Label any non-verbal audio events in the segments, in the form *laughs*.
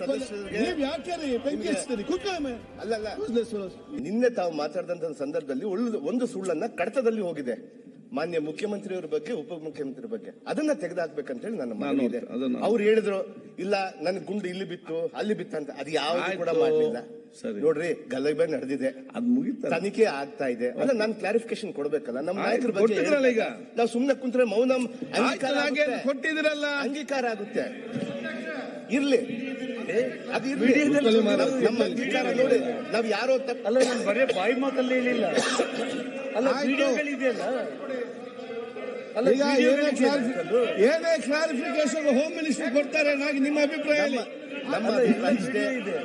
ಸದಸ್ಯರಿಗೆ ನೀವ್ ಯಾಕೆ ರೀ ಬೆಂಕಿ ಹಚ್ತೀರಿ ಕೂತ್ಕೊಳ್ಳಿ ಅಲ್ಲಲ್ಲ ನಿನ್ನೆ ತಾವು ಮಾತಾಡಿದಂತ ಸಂದರ್ಭದಲ್ಲಿ ಒಂದು ಸುಳ್ಳನ್ನ ಕಡತದಲ್ಲಿ ಹೋಗಿದೆ. ಮಾನ್ಯ ಮುಖ್ಯಮಂತ್ರಿಯವರ ಬಗ್ಗೆ ಉಪ ಮುಖ್ಯಮಂತ್ರಿ ಬಗ್ಗೆ. ಅದನ್ನ ತೆಗೆದಾಕ್ಬೇಕಂತ ಹೇಳಿ ನನ್ನ ಮನವಿ ಇದೆ ಅವ್ರು ಹೇಳಿದ್ರು ಇಲ್ಲ ನನ್ ಗುಂಡು ಇಲ್ಲಿ ಬಿತ್ತು ಅಲ್ಲಿ ಬಿತ್ತು ಅಂತ. ಅದು ಯಾವ್ದು ಕೂಡ ಮಾಡಲಿಲ್ಲ. ನೋಡ್ರಿ ಗಲಭೆ ನಡೆದಿದೆ. ತನಿಖೆ ಆಗ್ತಾ ಇದೆ. ಅಲ್ಲ ನಾನು ಕ್ಲಾರಿಫಿಕೇಶನ್ ಕೊಡ್ಬೇಕಲ್ಲ. ನಮ್ಮ ನಾಯಕರ ಬಗ್ಗೆ. ನಾವು ಸುಮ್ನೆ ಕುಂತ್ರೆ ಮೌನ. ಕೊಟ್ಟಿದಿರಲ್ಲ. ಅಂಗೀಕಾರ ಆಗುತ್ತೆ. ಇರ್ಲಿ. ಅದು ಇರ್ಲಿ. ನಮ್ಮ- ನಮ್ಮ ನೋಡಿ ನಾವ್ ಯಾರೋ ತಪ್ಪ ಅಲ್ಲ ನಾನು ಬರೇ ಬಾಯಿ ಮಾತಲ್ಲಿ ಹೇಳಿಲ್ಲ. ಅಲ್ಲ. ವಿಡಿಯೋಗಳಿದೆಯಲ್ಲ? ಏನೇ ಕ್ಲಾರಿಫಿಕೇಶನ್ ಹೋಮ್ ಮಿನಿಸ್ಟರ್ ಕೊಡ್ತಾರೆ ನಾಗಿ ನಿಮ್ಮ ಅಭಿಪ್ರಾಯ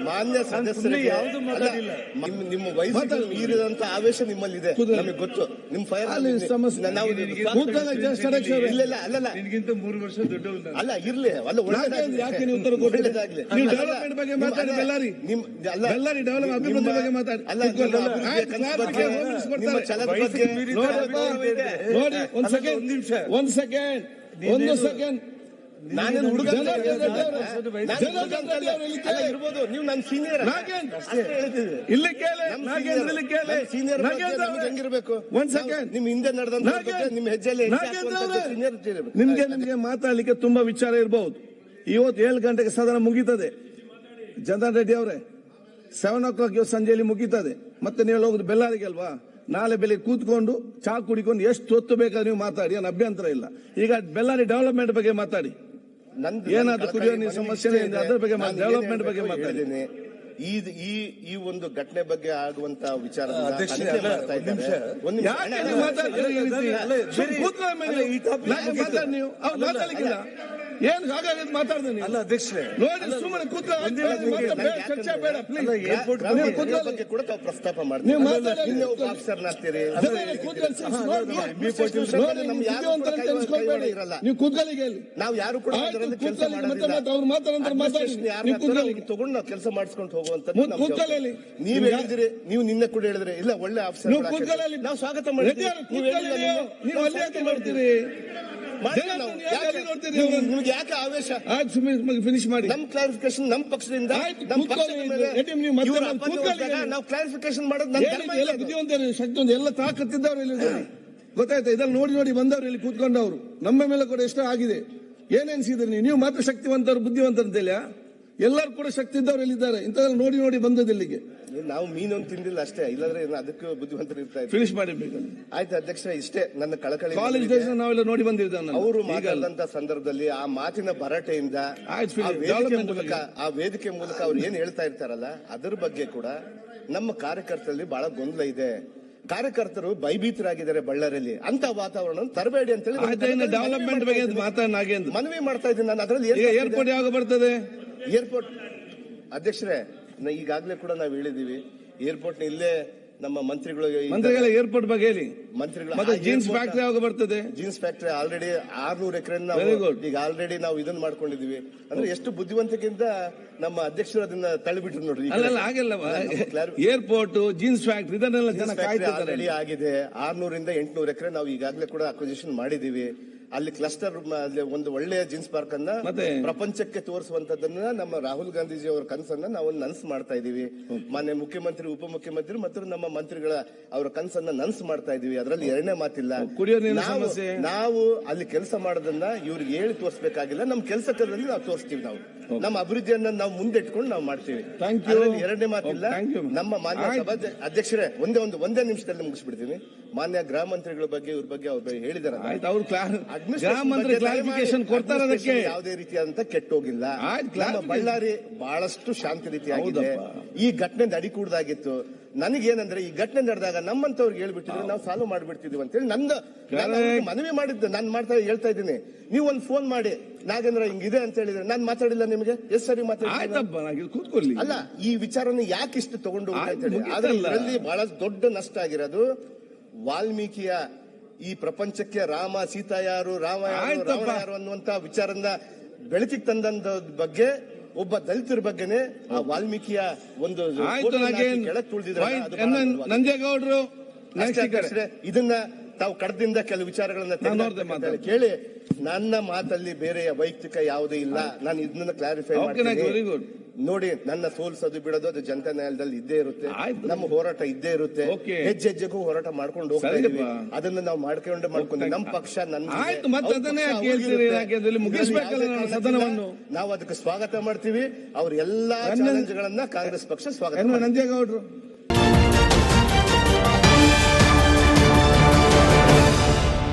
ಮಾನ್ಯ ಸದಸ್ಯರಿಗೆ ನಿಮ್ಮ- ಮಾತಾಡಿ. ಮೀರಿದಂತ ಆವೇಶ ನಿಮ್ಮಲ್ಲಿ ಇದೆ ನಮಗೆ ಗೊತ್ತು. ನಿಮ್ ಫೈರ್ ನಾವು ಇಲ್ಲ ಅಲ್ಲಲ್ಲ ನಿನ್ಗಿಂತ ಮೂರು ವರ್ಷ ದೊಡ್ಡವನು ಅಲ್ಲ ಇರ್ಲಿ. ಅಲ್ಲ. ಯಾಕೆ ನೀವು ಉತ್ತರ. ನೀವು ಡೆವಲಪ್ಮೆಂಟ್ ಬಗ್ಗೆ ಮಾತಾಡಿ ನಿಮ್- ಅಲ್ಲ, ಬೆಳ್ಳಾರಿ ಡೆವಲಪ್ ಅಭಿವೃದ್ಧಿ ಬಗ್ಗೆ ಮಾತಾಡಿ. ಅಲ್ಲ, ನೋಡಿ, ಅಭಿಪ್ರಾಯ ಒಂದ್ ಸೆಕೆಂಡ್ ಒಂದ್ ನಿಮಿಷ. ಒಂದ್ ಸೆಕೆಂಡ್ ಒಂದು ಸೆಕೆಂಡ್ ನಾನೇನು ಹುಡುಗ ಇರ್ಬೋದು. ನೀವು ನನ್ನ ಸೀನಿಯರ್ ಇಲ್ಲಿ ಕೇಳಿ ಸೀನಿಯರ್ ಹೆಂಗಿರ್ಬೇಕು? ಒಂದ್ ಸೆಕೆಂಡ್ ನಿಮ್ ಹಿಂದೆ ಬಗ್ಗೆ ನಿಮ್ ಹೆಜ್ಜೆಯಲ್ಲಿ ನಿಮ್ಗೆ ನಿಮ್ಗೆ ಮಾತಾಡ್ಲಿಕ್ಕೆ ತುಂಬಾ ವಿಚಾರ ಇರಬಹುದು ಇವತ್ತು ಏಳು ಗಂಟೆಗೆ ಸದನ ಮುಗೀತದೆ. ಜನಾರ್ದನ್ ರೆಡ್ಡಿ ಅವರೇ ಸೆವೆನ್ ಓ ಕ್ಲಾಕ್ ಇವತ್ತು ಸಂಜೆಯಲ್ಲಿ ಮುಗೀತದೆ. ಮತ್ತೆ ನೀವು ಹೋಗುದು ಬೆಲ್ಲಾರಿಗೆ ಅಲ್ವಾ? ನಾಳೆ ಬೆಳಿಗ್ಗೆ ಕೂತ್ಕೊಂಡು ಚಾ ಕುಡಿಕೊಂಡು ಎಷ್ಟು ಹೊತ್ತು ಬೇಕಾದ್ರೆ ನೀವು ಮಾತಾಡಿ ಏನು ಅಭ್ಯಂತರ ಇಲ್ಲ. ಈಗ ಬೆಲ್ಲಾರಿ ಡೆವಲಪ್ಮೆಂಟ್ ಬಗ್ಗೆ ಮಾತಾಡಿ. ಏನಾದ್ರು ಕುಡಿಯೋ ನೀರು ಸಮಸ್ಯೆ. ಅದ್ರ ಬಗ್ಗೆ ಡೆವಲಪ್ಮೆಂಟ್ ಬಗ್ಗೆ ಮಾತಾಡಿದ್ದೀನಿ. ಈ ಈ ಈ ಒಂದು ಘಟನೆ ಬಗ್ಗೆ ಆಗುವಂತ ವಿಚಾರ ಮಾತಾಡ್ಲಿಕ್ಕಿಲ್ಲ. ಏನ್ ಹಾಗಾದ್ರೆ ಮಾತಾಡ್ದೆ ಅಲ್ಲ ಅಧ್ಯಕ್ಷರೇ ನೋಡಿ ಸುಮ್ಮನೆ ಚರ್ಚೆ ಬೇಡ ಪ್ಲೀಸ್ ಏರ್ಪೋರ್ಟ್ ನೀವು. ಬಗ್ಗೆ ಕೂಡ ತಾವು ಪ್ರಸ್ತಾಪ ನೀವು ಇರಲ್ಲ. ನೀವು ಈಗ ನಾವು ಯಾರು ಕೂಡ ಕೆಲಸ ಮಾಡೋದಿಲ್ಲ ನೀವು. ತಗೊಂಡು ನಾವು ಕೆಲಸ ಮಾಡಿಸ್ಕೊಂಡು ಹೋಗುವಂತ ಕೂತ್- ನಮ್ಮ ಕೂತ್ಕೊಳ್ಳಿ ಜವಾಬ್ದಾರಿ. ಇಲ್ಲಿ. ನೀವ್ ಹೇಳಿದ್ರೆ ನೀವು ನಿನ್ನೆ ಕೂಡ ಹೇಳಿದ್ರೆ ಇಲ್ಲ ಒಳ್ಳೆ ಆಫೀಸರ್ ನೀವು. ನಾವು ಸ್ವಾಗತ ಮಾಡಿ ನೀವು. ಅಲ್ಲೇ ಮಾಡ್ತೀರಿ ನಿಮ್ಗೆ ಯಾಕೆ ಆವೇಶ? ಆಗ ಸುಮ್ಮನೆ ಫಿನಿಶ್ ಮಾಡಿ. ನಮ್ ಕ್ಲಾರಿಫಿಕೇಶನ್ ನಮ್ ಪಕ್ಷದಿಂದ ನೀವು ಕ್ಲಾರಿಫಿಕೇಶನ್ ಮಾಡೋದು. ಬುದ್ಧಿವಂತರು ಶಕ್ತಿ ಒಂದು ಎಲ್ಲ ತಾಕತ್ತಿದ್ದವ್ರು ಇಲ್ಲಿ. ಗೊತ್ತಾಯ್ತಾ? ಇದೆಲ್ಲ ನೋಡಿ ನೋಡಿ ಬಂದವರು ಇಲ್ಲಿ ಕೂತ್ಕೊಂಡವ್ರು. ನಮ್ಮ ಮೇಲೆ ಕೂಡ ಎಷ್ಟೋ ಆಗಿದೆ. ಏನೇನ್ಸಿದ್ರಿ ನೀವು? ನೀವು ಮಾತ್ರ ಶಕ್ತಿವಂತರು ಬುದ್ಧಿವಂತರು ಅಂತೇಳಿಯ? ಎಲ್ಲರೂ ಕೂಡ ಶಕ್ತಿ ಇದ್ದವ್ರು ಇಲ್ಲಿದ್ದಾರೆ ಇಂಥದ್ರಲ್ಲಿ ನೋಡಿ ನೋಡಿ ಬಂದದ್ದು ಇಲ್ಲಿಗೆ. ನಾವು ಒಂದು ತಿಂದಿಲ್ಲ ಅಷ್ಟೇ. ಇಲ್ಲಾಂದ್ರೆ ಅದಕ್ಕೆ ಬುದ್ಧಿವಂತರು ಇರ್ತಾ ಇದ್ರು. ಫಿನಿಶ್ ಮಾಡಿರ್ಬೇಕು ಆಯ್ತು ಅಧ್ಯಕ್ಷ ಇಷ್ಟೇ ನನ್ನ ಕಳಕಳಿ ಕಾಲೇಜ್ ಡೇಸ್ ನಾವೆಲ್ಲ ನೋಡಿ ಬಂದಿದ್ದೇವೆ. ಅವರು ಮಾತಾಡಿದಂತ ಸಂದರ್ಭದಲ್ಲಿ ಆ ಮಾತಿನ ಭರಾಟೆಯಿಂದ ಆ ಫಿನಿಶ್. ವೇದಿಕೆ ಮೂಲಕ ಆ ವೇದಿಕೆ ಮೂಲಕ ಅವ್ರು ಏನ್ ಹೇಳ್ತಾ ಇರ್ತಾರಲ್ಲ ಅದರ ಬಗ್ಗೆ ಕೂಡ ನಮ್ಮ ಕಾರ್ಯಕರ್ತರಲ್ಲಿ ಬಹಳ ಗೊಂದಲ ಇದೆ. ಕಾರ್ಯಕರ್ತರು ಭಯಭೀತರಾಗಿದ್ದಾರೆ ಬಳ್ಳಾರಿಯಲ್ಲಿ. ಅಂತ ವಾತಾವರಣ ತರಬೇಡಿ ಅಂತ ಹೇಳಿ ಡೆವಲಪ್ಮೆಂಟ್ ಬಗ್ಗೆ ಮನವಿ ಮಾಡ್ತಾ ಇದ್ದೀನಿ ನಾನು. ಅದರಲ್ಲಿ ಏರ್ಪೋರ್ಟ್ ಯಾವಾಗ ಬರ್ತದೆ? ಏರ್ಪೋರ್ಟ್ ಅಧ್ಯಕ್ಷರೇ ಈಗಾಗಲೇ ಕೂಡ ನಾವು ಹೇಳಿದೀವಿ ಏರ್ಪೋರ್ಟ್ ಇಲ್ಲೇ ನಮ್ಮ ಮಂತ್ರಿಗಳು ಮಂತ್ರಿಗಳ ಏರ್ಪೋರ್ಟ್ ಬಗ್ಗೆ ಹೇಳಿ. ಮಂತ್ರಿಗಳು ಮತ್ತೆ ಜೀನ್ಸ್ ಫ್ಯಾಕ್ಟ್ರಿ ಯಾವಾಗ ಬರ್ತದೆ? ಜೀನ್ಸ್ ಫ್ಯಾಕ್ಟರಿ ಆಲ್ರೆಡಿ ಆರ್ನೂರು ಎಕರೆ ಈಗ ಆಲ್ರೆಡಿ ನಾವು ಇದನ್ನ ಮಾಡ್ಕೊಂಡಿದೀವಿ ಅಂದ್ರೆ ಎಷ್ಟು ಬುದ್ಧಿವಂತಿಕೆಯಿಂದ ನಮ್ಮ ಅಧ್ಯಕ್ಷರು ಅದನ್ನ ತಳ್ಳಿಬಿಟ್ರು ನೋಡ್ರಿ. ಅಲ್ಲೆಲ್ಲ ಆಗಿಲ್ಲ ಏರ್ಪೋರ್ಟ್ ಜೀನ್ಸ್ ಫ್ಯಾಕ್ಟ್ರಿ ಇದನ್ನೆಲ್ಲ ಆಲ್ರೆಡಿ ಆಗಿದೆ. ಆರ್ನೂರಿಂದ ಎಂಟ್ನೂರು ಎಕರೆ ನಾವು ಈಗಾಗಲೇ ಕೂಡ ಅಕ್ವಿಸಿಷನ್ ಮಾಡಿದೀವಿ ಅಲ್ಲಿ ಕ್ಲಸ್ಟರ್ ಒಂದು ಒಳ್ಳೆಯ ಜೀನ್ಸ್ ಪಾರ್ಕ್ ಅನ್ನ ಮತ್ತೆ? ಪ್ರಪಂಚಕ್ಕೆ ತೋರಿಸುವಂತದನ್ನ ನಮ್ಮ ರಾಹುಲ್ ಗಾಂಧೀಜಿ ಅವರ ಕನಸನ್ನ ನಾವು ನನ್ಸ್ ಮಾಡ್ತಾ ಇದೀವಿ. ಮಾನ್ಯ ಮುಖ್ಯಮಂತ್ರಿ ಉಪಮುಖ್ಯಮಂತ್ರಿ ಮತ್ತು ನಮ್ಮ ಮಂತ್ರಿಗಳ ಅವರ ಕನಸನ್ನ ನನ್ಸ್ ಮಾಡ್ತಾ ಇದೀವಿ. ಅದರಲ್ಲಿ ಎರಡನೇ ಮಾತಿಲ್ಲ. ನಾವು- ಅಲ್ಲಿ ಕೆಲಸ ಮಾಡೋದನ್ನ ಇವ್ರಿಗೆ ಹೇಳಿ ತೋರಿಸಬೇಕಾಗಿಲ್ಲ. ನಮ್ಮ ಕೆಲಸದಲ್ಲಿ ನಾವು ತೋರಿಸ್ತೀವಿ ನಾವು. ನಮ್ಮ ಅಭಿವೃದ್ಧಿಯನ್ನ ನಾವು ಮುಂದಿಟ್ಕೊಂಡು ನಾವು ಮಾಡ್ತೀವಿ. ಎರಡನೇ ಮಾತಿಲ್ಲ. ನಮ್ಮ ಮಾನ್ಯ. ಅಧ್ಯಕ್ಷರೇ ಒಂದೇ ಒಂದು ಒಂದೇ ನಿಮಿಷದಲ್ಲಿ ಮುಗಿಸ್ಬಿಡ್ತೀನಿ. ಮಾನ್ಯ ಗ್ರಾಮ ಮಂತ್ರಿಗಳ ಬಗ್ಗೆ ಇವ್ರ ಬಗ್ಗೆ ಅವ್ರ ಹೇಳಿದಾರೆ. ಅವ್ರು *laughs* ಗ್ರಾಮ ಮಂತ್ರಿ ಕ್ಲಾರಿಫಿಕೇಶನ್ ಕೊಡ್ತಾರೆ ಅದಕ್ಕೆ. ಯಾವುದೇ ರೀತಿಯಾದಂತ ಕೆಟ್ಟೋಗಿಲ್ಲ. ಬಳ್ಳಾರಿ ಬಹಳಷ್ಟು ಶಾಂತಿ ರೀತಿಯಾಗಿದೆ. ಆಗಿದೆ ಈ ಘಟನೆ ನಡಿಕೂಡ್ದಾಗಿತ್ತು ನನಗೇನಂದ್ರೆ ಈ ಘಟನೆ ನಡೆದಾಗ ನಮ್ಮಂತವ್ರಿಗೆ ಹೇಳ್ಬಿಟ್ಟಿದ್ರೆ ನಾವು ಸಾಲ್ವ್ ಮಾಡ್ಬಿಡ್ತಿದ್ವಿ ಅಂತೇಳಿ ನಂದು ಮನವಿ ಮಾಡಿದ್ದೆ ನಾನು ಮಾಡ್ತಾ ಹೇಳ್ತಾ ಇದ್ದೀನಿ. ನೀವು ಒಂದು ಫೋನ್ ಮಾಡಿ ನಾಗೇಂದ್ರ ಹಿಂಗಿದೆ ಅಂತ ಹೇಳಿದ್ರೆ ನಾನು ಮಾತಾಡಿಲ್ಲ ನಿಮಗೆ? ಎಸ್ ಸರಿ ಕೂತ್ಕೊಳ್ಳಿ. ಅಲ್ಲ ಈ ವಿಚಾರನ ಯಾಕೆ ಇಷ್ಟು ತಗೊಂಡು? ಆದ್ರೆ ಇದರಲ್ಲಿ ಬಹಳ ದೊಡ್ಡ ನಷ್ಟ ಆಗಿರೋದು ವಾಲ್ಮೀಕಿಯ ಈ ಪ್ರಪಂಚಕ್ಕೆ ರಾಮ ಸೀತಾ ಯಾರು ರಾಮ ಯಾರು ಅನ್ನುವಂತ ವಿಚಾರನ ಬೆಳಕಿಗೆ ತಂದಂತ ಬಗ್ಗೆ ಒಬ್ಬ ದಲಿತರ ಬಗ್ಗೆನೆ ಆ ವಾಲ್ಮೀಕಿಯ ಒಂದು. ನಂಜೇಗೌಡರು ಇದನ್ನ ತಾವು ಕಡದಿಂದ ಕೆಲವು ವಿಚಾರಗಳನ್ನ. ಕೇಳಿ ನನ್ನ ಮಾತಲ್ಲಿ ಬೇರೆಯ ವೈಯಕ್ತಿಕ ಯಾವುದೇ ಇಲ್ಲ. ನಾನು ಇದನ್ನ ಕ್ಲಾರಿಫೈ ಮಾಡ್ತೀನಿ. ನೋಡಿ ನನ್ನ ಸೋಲ್ಸೋದು ಬಿಡೋದು ಅದು ಜನತಾ ನ್ಯಾಯಾಲಯದಲ್ಲಿ ಇದ್ದೇ ಇರುತ್ತೆ ಆಯ್ತು. ನಮ್ಮ ಹೋರಾಟ ಇದ್ದೇ ಇರುತ್ತೆ. ಹೆಜ್ಜೆ ಹೆಜ್ಜೆಗೂ ಹೋರಾಟ ಮಾಡ್ಕೊಂಡು ಹೋಗ್ತೀವಿ ಸರಿಯಪ್ಪ. ಇದೀವಿ ಅದನ್ನ ನಾವು ಮಾಡ್ಕೊಂಡು ಮಾಡ್ಕೊಂಡು ನಮ್ಮ ಪಕ್ಷ ನನ್ನ ಆಯ್ತು, ಮತ್ತೆ ಅದನ್ನೇ ಯಾಕೆ ಹೇಳ್ತೀರಿ? ಯಾಕೆ ಅದ್ರಲ್ಲಿ ಮುಗಿಸ್ಬೇಕಲ್ಲ ನಾವು ಸದನವನ್ನು? ನಾವು ಅದಕ್ಕೆ ಸ್ವಾಗತ ಮಾಡ್ತೀವಿ ಅವ್ರ ಎಲ್ಲಾ ಚಾಲೆಂಜ್ ಗಳನ್ನ ಕಾಂಗ್ರೆಸ್ ಪಕ್ಷ ಸ್ವಾಗತ ಮಾಡ್ತೀವಿ.